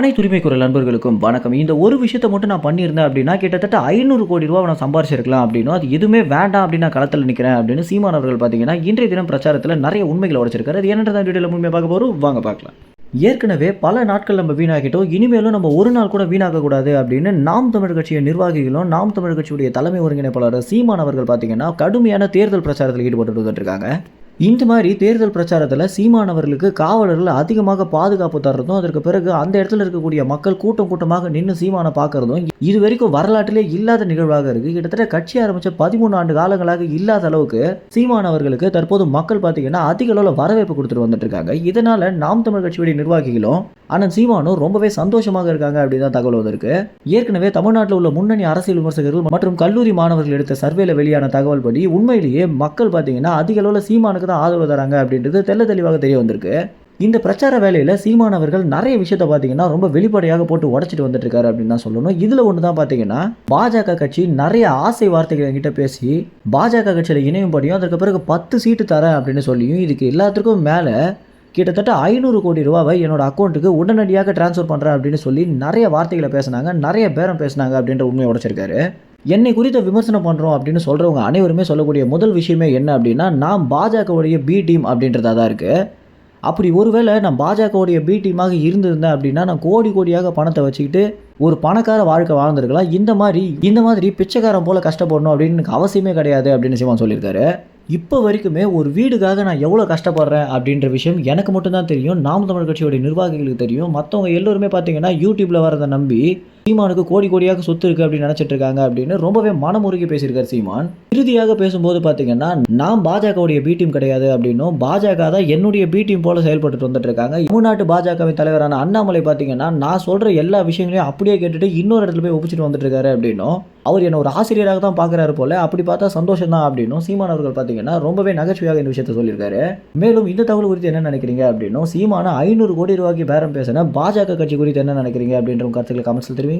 அனைத்து உரிமை குரல் நண்பர்களுக்கும் வணக்கம். இந்த ஒரு விஷயத்தை மட்டும் நான் பண்ணியிருந்தேன் அப்படின்னா கிட்டத்தட்ட ஐநூறு கோடி ரூபா நான் சம்பாரிச்சிருக்கலாம் அப்படின்னும். அது எதுவுமே வேண்டாம் அப்படின்னு நான் களத்தில் நிற்கிறேன் அப்படின்னு சீமான் அவர்கள் பார்த்தீங்கன்னா இன்றைய தினம் பிரச்சாரத்தில் நிறைய உண்மைகளை உடைச்சிருக்காரு. அது என்னன்றதான் வீடியோவில் உண்மையை பார்க்க போகிறோம் வாங்க பார்க்கலாம். ஏற்கனவே பல நாட்கள் நம்ம வீணாகிட்டோம். இனிமேலும் நம்ம ஒரு நாள் கூட வீணாகக்கூடாது அப்படின்னு நாம் தமிழ் கட்சியின் நிர்வாகிகளும் நாம் தமிழ் கட்சியுடைய தலைமை ஒருங்கிணைப்பாளர் சீமான் அவர்கள் பார்த்தீங்கன்னா கடுமையான தேர்தல் பிரச்சாரத்தில் ஈடுபட்டு வந்துட்டு இருக்காங்க. இந்த மாதிரி தேர்தல் பிரச்சாரத்தில் சீமானவர்களுக்கு காவலர்கள் அதிகமாக பாதுகாப்பு தர்றதும் அதற்கு பிறகு அந்த இடத்துல இருக்கக்கூடிய மக்கள் கூட்டம் கூட்டமாக நின்று சீமானை பார்க்கறதும் இது வரைக்கும் வரலாற்றிலே இல்லாத நிகழ்வாக இருக்கு. கிட்டத்தட்ட கட்சி ஆரம்பிச்ச பதிமூணு ஆண்டு காலங்களாக இல்லாத அளவுக்கு சீமானவர்களுக்கு தற்போது மக்கள் பார்த்தீங்கன்னா அதிக அளவில் வரவேற்பு கொடுத்துட்டு வந்துட்டு இருக்காங்க. இதனால நாம் தமிழ் கட்சியுடைய நிர்வாகிகளும் ஆனால் சீமானும் ரொம்பவே சந்தோஷமாக இருக்காங்க அப்படின்னு தான் தகவல் வந்திருக்கு. ஏற்கனவே தமிழ்நாட்டில் உள்ள முன்னணி அரசியல் விமர்சகர்கள் மற்றும் கல்லூரி மாணவர்கள் எடுத்த சர்வேல வெளியான தகவல் படி உண்மையிலேயே மக்கள் பார்த்தீங்கன்னா அதிக அளவில் சீமானுக்கு தான் ஆதரவு தராங்க அப்படின்றது தெள்ள தெளிவாக தெரிய வந்திருக்கு. இந்த பிரச்சார வேலையில் சீமான் அவர்கள் நிறைய விஷயத்த பார்த்தீங்கன்னா ரொம்ப வெளிப்படையாக போட்டு உடச்சிட்டு வந்துட்டு இருக்காரு அப்படின்னு தான் சொல்லணும். இதில் ஒன்று தான் பார்த்தீங்கன்னா பாஜக கட்சி நிறைய ஆசை வார்த்தைகள் என்கிட்ட பேசி பாஜக கட்சியில் இணையும்படியும் அதற்கு பிறகு பத்து சீட்டு தரேன் அப்படின்னு சொல்லியும் இதுக்கு எல்லாத்துக்கும் மேலே கிட்டத்தட்ட ஐநூறு கோடி ரூபாவை என்னோட அக்கௌண்ட்டுக்கு உடனடியாக ட்ரான்ஸ்ஃபர் பண்ணுறேன் அப்படின்னு சொல்லி நிறைய வார்த்தைகளை பேசினாங்க நிறைய பேரம் பேசினாங்க அப்படின்ற உண்மையை உடச்சிருக்காரு. என்னை குறித்து விமர்சனம் பண்ணுறோம் அப்படின்னு சொல்கிறவங்க அனைவருமே சொல்லக்கூடிய முதல் விஷயமே என்ன அப்படின்னா நான் பாஜகவுடைய பி டீம் அப்படின்றதா தான் இருக்குது அப்படி ஒருவேளை நான் பாஜகவுடைய பி டீமாக இருந்திருந்தேன் அப்படின்னா நான் கோடி கோடியாக பணத்தை வச்சுக்கிட்டு ஒரு பணக்கார வாழ்க்கை வாழ்ந்திருக்கலாம். இந்த மாதிரி இந்த மாதிரி பிச்சைக்காரன் போல் கஷ்டப்படணும் அப்படின்னு எனக்கு அவசியமே கிடையாது அப்படின்னு சிவன் சொல்லியிருக்காரு. இப்போ வரைக்குமே ஒரு வீடுக்காக நான் எவ்வளோ கஷ்டப்படுறேன் அப்படின்ற விஷயம் எனக்கு மட்டும்தான் தெரியும். நாம் தமிழ் கட்சியோடைய நிர்வாகிகளுக்கு தெரியும். மற்றவங்க எல்லோருமே பார்த்தீங்கன்னா யூடியூப்பில் வரதை நம்பி சீமானுக்கு கோடி கோடியாக சொத்து இருக்குது அப்படின்னு நினச்சிட்டு இருக்காங்க அப்படின்னு ரொம்பவே மனமுருகி பேசியிருக்கார் சீமான். இறுதியாக பேசும்போது பார்த்தீங்கன்னா நான் பாஜகவுடைய பி டீம் கிடையாது அப்படின்னும் பாஜக தான் என்னுடைய பி டீம் போல செயல்பட்டு வந்துட்டு இருக்காங்க. தமிழ்நாட்டு பாஜகவின் தலைவரான அண்ணாமலை பார்த்தீங்கன்னா நான் சொல்கிற எல்லா விஷயங்களையும் அப்படியே கேட்டுட்டு இன்னொரு இடத்துல போய் ஒப்பிச்சிட்டு வந்துட்டு இருக்காரு அப்படின்னும். அவர் என்ன ஒரு ஆசிரியராக தான் பார்க்குறாரு போல அப்படி பார்த்தா சந்தோஷம் தான் அப்படின்னும். சீமான் அவர்கள் பார்த்தீங்கன்னா ரொம்பவே நகைச்சுவையாக இந்த விஷயத்த சொல்லியிருக்காரு. மேலும் இந்த தகவல் குறித்து என்ன நினைக்கிறீங்க? அப்படின்னும் சீமான ஐநூறு கோடி ரூபாய்க்கு பேரம் பேசின பாஜக கட்சி குறித்து என்ன நினைக்கிறீங்க? அப்படின்ற கருத்துக்களை கமெண்ட்ஸில் தெரிவிங்க.